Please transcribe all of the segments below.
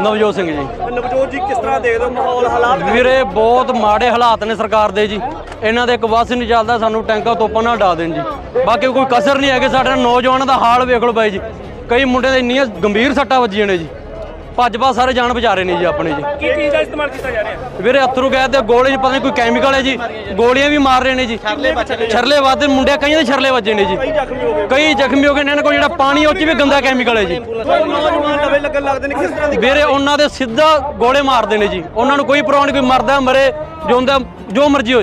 ਨਵਜੋਤ ਸਿੰਘ ਜੀ। ਨਵਜੋਤ ਜੀ ਕਿਸ ਤਰ੍ਹਾਂ ਦੇਖਦੇ ਹੋ ਮਾਹੌਲ ਹਾਲਾਤ ਵੀਰੇ ਬਹੁਤ ਮਾੜੇ ਹਾਲਾਤ ਨੇ ਸਰਕਾਰ ਦੇ ਜੀ। ਇਹਨਾਂ ਦੇ ਇੱਕ ਬੱਸ ਨਹੀਂ ਚੱਲਦਾ ਸਾਨੂੰ ਟੈਂਕਾਂ ਤੋਪਾਂ ਨਾਲ ਡਾ ਦੇਣ ਜੀ। ਬਾਕੀ ਕੋਈ ਕਸਰ ਨਹੀਂ ਹੈਗੇ ਸਾਡੇ ਨੌਜਵਾਨਾਂ ਦਾ ਹਾਲ ਵੇਖ ਲਓ ਬਾਈ ਜੀ। ਕਈ ਮੁੰਡੇ ਦੇ ਇੰਨੀਆਂ ਗੰਭੀਰ ਸੱਟਾਂ ਵੱਜੀਆਂ ਨੇ ਜੀ। ਭੱਜ ਭੱਜ ਸਾਰੇ ਜਾਨ ਵਿਚਾਰੇ ਨੇ ਜੀ ਆਪਣੇ ਜੀ। ਕੀ ਚੀਜ਼ ਦਾ ਇਸਤੇਮਾਲ ਕੀਤਾ ਜਾ ਰਿਹਾ? ਵੀਰੇ ਅਥਰੂ ਗੈਸ ਦੇ ਗੋਲੇ ਚ ਪਤਾ ਨਹੀਂ ਕੋਈ ਕੈਮੀਕਲ ਹੈ ਜੀ। ਗੋਲੀਆਂ ਵੀ ਮਾਰ ਰਹੇ ਨੇ ਜੀ। ਛਰਲੇ ਵੱਜਦੇ ਮੁੰਡੇ ਕਈਆਂ ਦੇ ਛਰਲੇ ਵੱਜੇ ਨੇ ਜੀ। ਕਈ ਜ਼ਖਮੀ ਹੋ ਗਏ। ਕਈ ਜ਼ਖਮੀ ਹੋ ਗਏ ਨੇ ਇਹਨਾਂ ਕੋਲ ਜਿਹੜਾ ਪਾਣੀ ਉਹ ਚ ਵੀ ਗੰਦਾ ਕੈਮੀਕਲ ਹੈ ਜੀ। ਨੌਜਵਾਨ ਲਵੇ ਲੱਗਣ ਲੱਗਦੇ ਨੇ ਕਿਸ ਤਰ੍ਹਾਂ ਦੀ ਵੀਰੇ ਉਹਨਾਂ ਦੇ ਸਿੱਧਾ ਗੋਲੇ ਮਾਰਦੇ ਨੇ ਜੀ। ਉਹਨਾਂ ਨੂੰ ਕੋਈ ਪਰਵਾਹ ਨਹੀਂ ਕੋਈ ਮਰਦਾ ਮਰੇ ਜਿਉਂਦਾ ਜੋ ਮਰਜ਼ੀ ਹੋ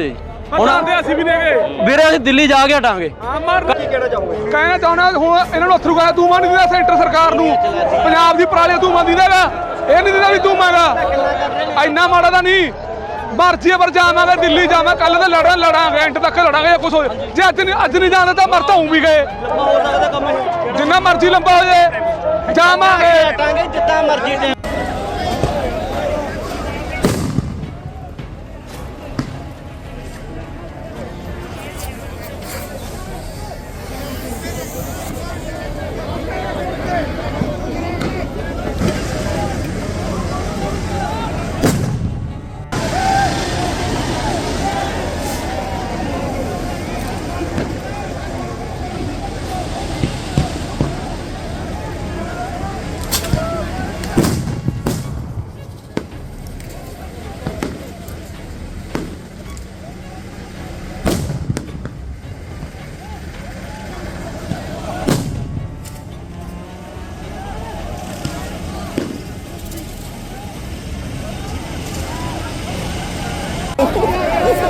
ਜਾਏ ਉਹਨਾਂ ਅਸੀਂ ਵੀ ਨੇਗੇ। ਵੀਰੇ ਅਸੀਂ ਦਿੱਲੀ ਜਾ ਕੇ ਹਟਾਂਗੇ। ਹਾਂ ਮਾਰ ਕੀ ਕਹਿਣਾ ਚਾਹੋਗੇ? ਕਹਿਣਾ ਚਾਹੁੰਦਾ ਹੁਣ ਇਹਨਾਂ ਨੂੰ ਅਥਰੂ ਗਾ ਤੂੰ ਮੰਨ ਦਿੰਦਾ ਸੈਂਟਰ ਸਰਕਾਰ ਨੂੰ। ਪੰਜਾਬ ਦੀ ਪਰਾਲੀ ਤੂੰ ਮੰਨ ਦਿੰਦਾਗਾ ਇਹ ਨਹੀਂ ਦਿੰਦਾ ਵੀ ਤੂੰ ਮੰਗਾ ਇੰਨਾ ਮਾੜਾ ਤਾਂ ਨਹੀਂ। ਮਰਜ਼ੀ ਪਰ ਜਾਵਾਂਗੇ ਦਿੱਲੀ ਜਾਵਾਂ ਕੱਲ ਤਾਂ ਲੜਾਂ ਲੜਾਂਗੇ ਐਂਡ ਤੱਕ ਲੜਾਂਗੇ ਜਾਂ ਕੁਝ ਹੋ ਜੇ ਅੱਜ ਨਹੀਂ ਅੱਜ ਨਹੀਂ ਜਾਣਾ ਤਾਂ ਮਰ ਤਾਂ ਵੀ ਗਏ। ਲੰਮਾ ਹੋ ਸਕਦਾ ਕੰਮ ਇਹ। ਜਿੰਨਾ ਮਰਜ਼ੀ ਲੰਬਾ ਹੋ ਜਾਏ ਜਾਵਾਂਗੇ। ਹਟਾਂਗੇ ਜਿੱਦਾਂ ਮਰਜ਼ੀ ਤੇ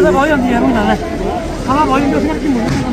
ਓਏ ਹਵਾ ਤਾਂ ਬਹੁਤ ਜਾਂਦੀ ਹੈ ਮਹੀਨਾ ਹਵਾ ਬਹੁਤ ਜਾਂਦੀ ਉਸ ਕਰਕੇ ਮੁੰਡੇ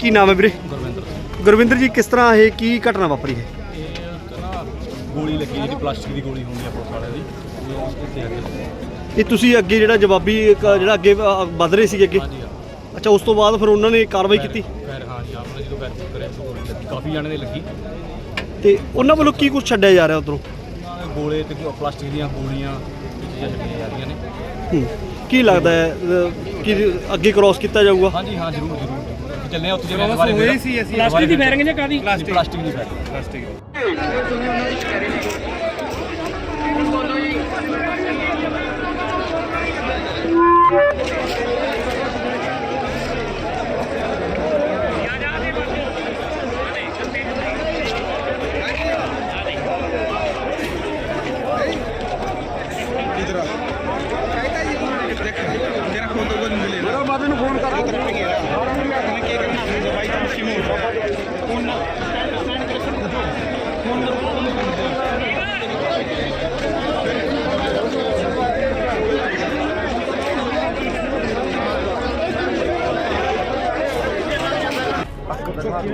ਕੀ ਨਾਮ ਹੈ ਵੀਰੇ? ਗੁਰਵਿੰਦਰ ਗੁਰਵਿੰਦਰ ਜੀ ਕਿਸ ਤਰ੍ਹਾਂ ਇਹ ਕੀ ਘਟਨਾ ਵਾਪਰੀ ਹੈ? ਇਹ ਗੋਲੀ ਲੱਗੀ ਜਿਹੜੀ ਪਲਾਸਟਿਕ ਦੀ ਗੋਲੀ ਹੁੰਦੀ ਆ ਪੁਲਿਸ ਵਾਲਿਆਂ ਦੀ। ਇਹ ਤੁਸੀਂ ਅੱਗੇ ਜਿਹੜਾ ਜਵਾਬੀ ਇੱਕ ਜਿਹੜਾ ਅੱਗੇ ਅ, ਵੱਧ ਰਹੇ ਸੀਗੇ ਅੱਗੇ? ਅੱਛਾ ਉਸ ਤੋਂ ਬਾਅਦ ਫਿਰ ਉਹਨਾਂ ਨੇ ਕਾਰਵਾਈ ਕੀਤੀ? ਫਿਰ ਹਾਂ ਜੀ ਆਪਣਾ ਜਦੋਂ ਫੈਰ ਕਰਿਆ ਤਾਂ ਗੋਲੀ ਲੱਗੀ। ਕਾਫੀ ਜਾਣੇ ਦੇ ਲੱਗੀ। ਤੇ ਉਹਨਾਂ ਵੱਲੋਂ ਕੀ ਕੁਝ ਛੱਡਿਆ ਜਾ ਰਿਹਾ ਉਧਰੋਂ? ਗੋਲੇ ਤੇ ਪਲਾਸਟਿਕ ਦੀਆਂ ਗੋਲੀਆਂ ਚੀਜ਼ਾਂ ਛੱਡੀਆਂ ਜਾ ਰਹੀਆਂ ਨੇ। ਕੀ ਲੱਗਦਾ ਹੈ ਅ, ਕਿ ਅੱਗੇ ਕ੍ਰਾਸ ਕੀਤਾ ਜਾਊਗਾ? ਹਾਂਜੀ ਹਾਂ ਜ਼ਰੂਰ ਜ਼ਰੂਰ। ਚੱਲੇ ਆ ਉੱਥੇ ਜਿਹੜੇ ਦੁਬਾਰੇ ਹੋਏ ਸੀ ਅਸੀਂ। ਪਲਾਸਟਿਕ ਦੀ ਫਾਇਰਿੰਗ ਜਾਂ ਕਾਦੀ ਪਲਾਸਟਿਕ ਪਲਾਸਟਿਕ ਦੀ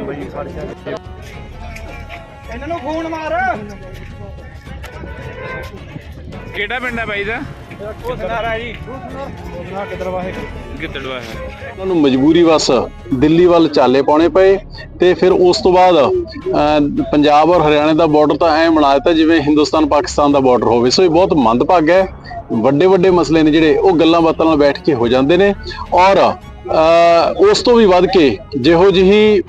ਫੈਰ ਇਹਨਾਂ ਨੂੰ ਫੋਨ ਮਾਰ ਕਿਹੜਾ ਪਿੰਡ ਹੈ ਬਾਈ ਦਾ? ਨਾਰਾ ਜੀ। ਗਿੱਦੜਵਾ ਹੈ ਉਹਨਾਂ ਨੂੰ ਮਜਬੂਰੀ ਵਸ ਦਿੱਲੀ ਵੱਲ ਚਾਲੇ ਪਾਉਣੇ ਪਏ ਤੇ ਫਿਰ ਉਸ ਤੋਂ ਬਾਅਦ ਅਹ, ਪੰਜਾਬ ਔਰ ਹਰਿਆਣਾ ਦਾ ਬਾਰਡਰ ਤਾਂ ਐ ਬਣਾ ਦਿੱਤਾ ਜਿਵੇਂ ਹਿੰਦੁਸਤਾਨ ਪਾਕਿਸਤਾਨ ਦਾ ਬਾਰਡਰ ਹੋਵੇ। ਸੋ ਇਹ ਬਹੁਤ ਮੰਦਭਾਗਾ ਹੈ। ਵੱਡੇ ਵੱਡੇ ਮਸਲੇ ਨੇ ਜਿਹੜੇ ਉਹ ਗੱਲਾਂ ਬਾਤਾਂ ਨਾਲ ਬੈਠ ਕੇ ਹੋ ਜਾਂਦੇ ਨੇ। ਔਰ ਉਸ ਤੋਂ ਵੀ ਵੱਧ ਕੇ ਜਿਹੋ ਜਿਹੀ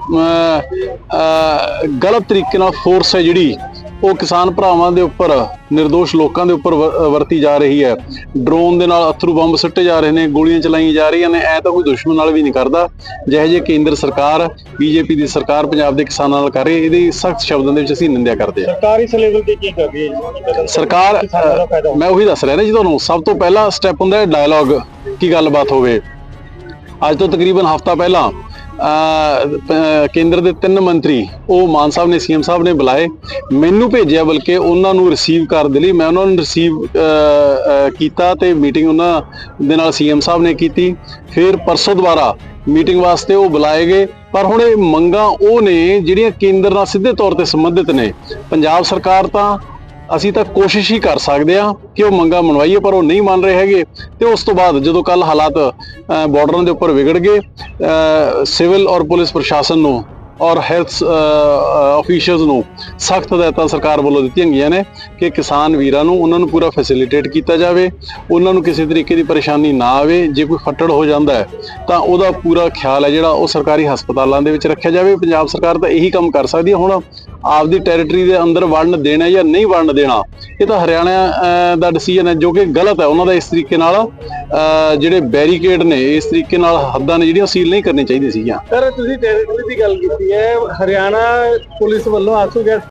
ਗਲਤ ਤਰੀਕੇ ਨਾਲ ਫੋਰਸ ਹੈ ਜਿਹੜੀ ਉਹ ਕਿਸਾਨ ਭਰਾਵਾਂ ਦੇ ਉੱਪਰ નિર્ਦੋਸ਼ ਲੋਕਾਂ ਦੇ ਉੱਪਰ ਵਰਤੀ ਜਾ ਰਹੀ ਹੈ। ਡਰੋਨ ਦੇ ਨਾਲ ਅਥਰੂ ਬੰਬ ਸਿੱਟੇ ਜਾ ਰਹੇ ਨੇ ਗੋਲੀਆਂ ਚਲਾਈਆਂ ਜਾ ਰਹੀਆਂ ਨੇ ਐ ਤਾਂ ਕੋਈ ਦੁਸ਼ਮਣ ਨਾਲ ਵੀ ਨਹੀਂ ਕਰਦਾ। ਜਿਹੇ ਜੇ ਕੇਂਦਰ ਸਰਕਾਰ ਬੀਜੇਪੀ ਦੀ ਸਰਕਾਰ ਪੰਜਾਬ ਦੇ ਕਿਸਾਨਾਂ ਨਾਲ ਕਰ ਰਹੀ ਇਹਦੀ ਸਖਤ ਸ਼ਬਦਾਂ ਦੇ ਵਿੱਚ ਅਸੀਂ ਨਿੰਦਿਆ ਕਰਦੇ ਹਾਂ। ਸਰਕਾਰ ਇਸ ਲੈਵਲ ਤੇ ਕੀ ਕਰ ਰਹੀ ਹੈ ਸਰਕਾਰ ਮੈਂ ਉਹੀ ਦੱਸ ਰਿਹਾ ਨਾ ਜੀ ਤੁਹਾਨੂੰ ਸਭ ਤੋਂ ਪਹਿਲਾ ਸਟੈਪ ਹੁੰਦਾ ਹੈ ਡਾਇਲੌਗ ਕੀ ਗੱਲਬਾਤ ਹੋਵੇ। ਅੱਜ ਤੋਂ ਤਕਰੀਬਨ ਹਫਤਾ ਪਹਿਲਾਂ ਕੇਂਦਰ ਦੇ ਤਿੰਨ ਮੰਤਰੀ, ਉਹ ਮਾਨ ਸਾਹਿਬ ਨੇ, ਸੀਐਮ ਸਾਹਿਬ ਨੇ ਬੁਲਾਏ, ਮੈਨੂੰ ਭੇਜਿਆ ਬਲਕਿ ਉਹਨਾਂ ਨੂੰ ਰਿਸੀਵ ਕਰਨ ਦੇ ਲਈ, ਮੈਂ ਉਹਨਾਂ ਨੂੰ ਰਿਸੀਵ ਕੀਤਾ ਤੇ ਮੀਟਿੰਗ ਉਹਨਾਂ ਦੇ ਨਾਲ ਸੀਐਮ ਸਾਹਿਬ ਨੇ ਕੀਤੀ। ਫਿਰ ਪਰਸੋਂ ਦੁਬਾਰਾ ਮੀਟਿੰਗ ਵਾਸਤੇ ਉਹ ਬੁਲਾਏ ਗਏ, ਪਰ ਹੁਣ ਇਹ ਮੰਗਾਂ ਉਹ ਨੇ, ਜਿਹੜੀਆਂ ਕੇਂਦਰ ਨਾਲ ਸਿੱਧੇ ਤੌਰ ਤੇ ਸੰਬੰਧਿਤ ਨੇ। ਪੰਜਾਬ ਸਰਕਾਰ ਤਾਂ ਅਸੀਂ ਤਾਂ ਕੋਸ਼ਿਸ਼ ਹੀ ਕਰ ਸਕਦੇ ਆ ਕਿ ਉਹ ਮੰਗਾ ਮਨਵਾਈਏ ਪਰ ਉਹ ਨਹੀਂ ਮੰਨ ਰਹੇ ਹੈਗੇ। ਤੇ ਉਸ ਤੋਂ ਬਾਅਦ ਜਦੋਂ ਕੱਲ ਹਾਲਾਤ ਅ, ਬਾਰਡਰਾਂ ਦੇ ਉੱਪਰ ਵਿਗੜ ਗਏ ਸਿਵਲ ਔਰ ਪੁਲਿਸ ਪ੍ਰਸ਼ਾਸਨ ਨੂੰ ਔਰ ਹੈਲਥ ਅਫੀਸ਼ੀਅਲਸ ਨੂੰ ਸਖਤ ਹਦਾਇਤਾਂ ਸਰਕਾਰ ਵੱਲੋਂ ਦਿੱਤੀਆਂ ਗਈਆਂ ਨੇ ਕਿ ਕਿਸਾਨ ਵੀਰਾਂ ਨੂੰ ਉਹਨਾਂ ਨੂੰ ਪੂਰਾ ਫੈਸਿਲਿਟੇਟ ਕੀਤਾ ਜਾਵੇ ਉਹਨਾਂ ਨੂੰ ਕਿਸੇ ਤਰੀਕੇ ਦੀ ਪਰੇਸ਼ਾਨੀ ਨਾ ਆਵੇ ਜੇ ਕੋਈ ਫੱਟੜ ਹੋ ਜਾਂਦਾ ਹੈ ਤਾਂ ਉਹਦਾ ਪੂਰਾ ਖਿਆਲ ਹੈ ਜਿਹੜਾ ਉਹ ਸਰਕਾਰੀ ਹਸਪਤਾਲਾਂ ਦੇ ਵਿੱਚ ਰੱਖਿਆ ਜਾਵੇ। ਪੰਜਾਬ ਸਰਕਾਰ ਤਾਂ ਇਹੀ ਕੰਮ ਕਰ ਸਕਦੀ ਹੈ ਹੁਣ। ਆਪਦੀ ਟੈਰੀਟਰੀ ਦੇ ਅੰਦਰ ਵੜਨ ਦੇਣਾ ਜਾਂ ਨਹੀਂ ਵੜਨ ਦੇਣਾ ਇਹ ਤਾਂ ਹਰਿਆਣਾ ਦਾ ਡਿਸੀਜਨ ਹੈ ਜੋ ਕਿ ਗਲਤ ਹੈ। ਉਹਨਾਂ ਦਾ ਇਸ ਤਰੀਕੇ ਨਾਲ ਅਹ, ਜਿਹੜੇ ਬੈਰੀਕੇਡ ਨੇ ਇਸ ਤਰੀਕੇ ਨਾਲ ਹੱਦਾਂ ਨੇ ਜਿਹੜੀਆਂ ਸੀਲ ਨਹੀਂ ਕਰਨੀ ਚਾਹੀਦੀ ਸੀਗੀਆਂ। ਸਰ ਤੁਸੀਂ ਟੈਰੀਟਰੀ ਦੀ ਗੱਲ ਕੀਤੀ ਹੈ। ਹਰਿਆਣਾ ਪੁਲਿਸ ਵੱਲੋਂ ਆਸੂ ਗੈਸ